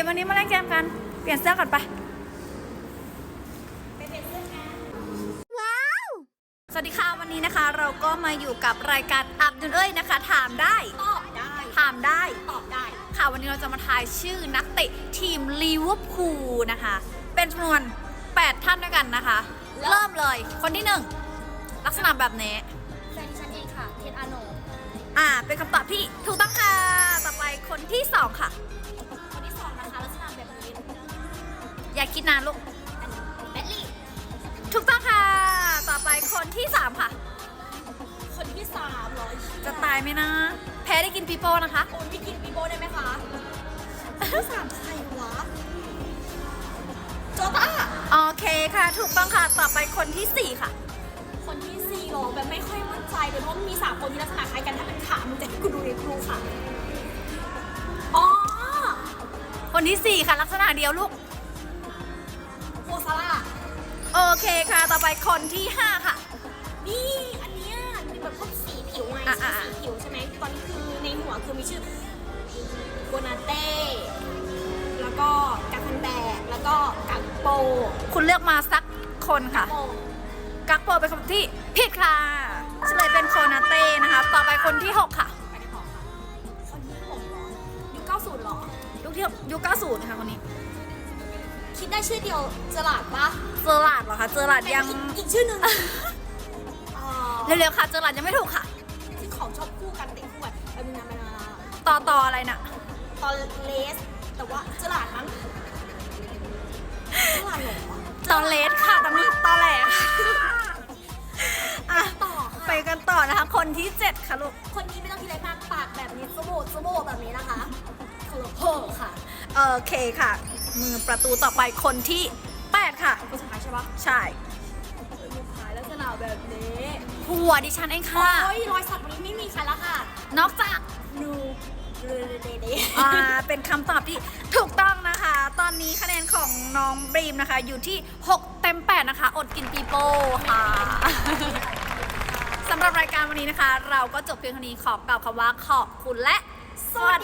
มวันนี้มาเล่นเกมกัน เปลี่ยนเสื้อก่อนไปไปเป็นเพื่อนกันสวัสดีค่ะ วันนี้นะคะเราก็มาอยู่กับรายการอับดุลเอ้ยนะคะ ถามได้ตอบได้ถามได้ตอบได้ ค่ะวันนี้เราจะมาทายชื่อนักเตะทีมลิเวอร์พูลนะคะ เป็นจำนวน 8 ท่านด้วยกันนะคะ เริ่มเลยคนที่ 1 ลักษณะแบบนี้แฟนดิฉันเองค่ะ เทนอาโนอ่า เป็นคำตอบที่ถูกต้องค่ะ ต่อไปคนที่ 2 ค่ะ คิดนานลูกอันนี้แบดลี่ ถูกต้องค่ะ ต่อไปคนที่3ค่ะ คนที่สามร้อยจะตายไหมนะ แพ้ได้กินปีโป้นะคะ โอนไม่กินปีโบได้ไหมคะคนที่สามใครวะโจต้าโอเคค่ะ ถูกต้องค่ะ ต่อไปคนที่4ค่ะ คนที่สี่หรอแบบไม่ค่อยมั่นใจเลยเพราะมันมีสามคนที่ลักษณะคล้ายกันถ้าเป็นขามึงจะให้กูดูในครูค่ะ อ๋อ คนที่4ค่ะ ลักษณะเดียวลูก โคซาร่าโอเคค่ะ ต่อไปคนที่ 5 ค่ะ นี่อันเนี้ยมีแบบพวกสีผิวไงอะชื่ออะ สีผิวใช่ไหมตอนนี้คือในหัวคือมีชื่อโกนาเต้แล้วก็กักคันแบกแล้วก็กักโปคุณเลือกมาสักคนค่ะ โปกักโปเป็นคำที่ผิดค่ะเฉลยเป็นโคนาเต้นะคะ ต่อไปคนที่ 6 ค่ะ ไปได้ต่อค่ะคนที่หกเหรอยุค90เหรอ ยุคที่ยุค90นะคะคนนี้ คิดได้ชื่อเดียวเจอหลาดปะเจอหลาดเหรอคะ เจอหลาดยังอีกอีกชื่อหนึ่งอ่าเร็วๆค่ะ เจอหลาดยังไม่ถูกค่ะ ที่ของชอบคู่กันเตะคู่กันเออมีนามานาต่อต่ออะไรน่ะ ตอนเลส แต่ว่าเจอหลาดมั้งเจอหลาดเหรอตอนเลสค่ะตอนนี้ตอแหลค่ะอะต่อค่ะไปกันต่อนะคะ คนที่7ค่ะลูก คนนี้ไม่ต้องคิดอะไรมากปากแบบนี้สโบดสโบดแบบนี้นะคะคือโฮค่ะโอเคค่ะ มือประตูต่อไปคนที่ 8 ค่ะคนสุดท้ายใช่ปะใช่คนสุดท้ายลักษณะแบบนี้หัวดิฉันเองค่ะ โอ้ยรอยสักวันนี้ไม่มีใครแล้วค่ะ นอกจากนูเรเดเดอ่าเป็นคำตอบที่ถูกต้องนะคะ ตอนนี้คะแนนของน้องบรีมนะคะ อยู่ที่ 6 เต็ม 8 นะคะ อดกินปีโป้ค่ะสำหรับรายการวันนี้นะคะ เราก็จบเพียงเท่านี้ขอกล่าวคำว่าขอบคุณและ สวัสดี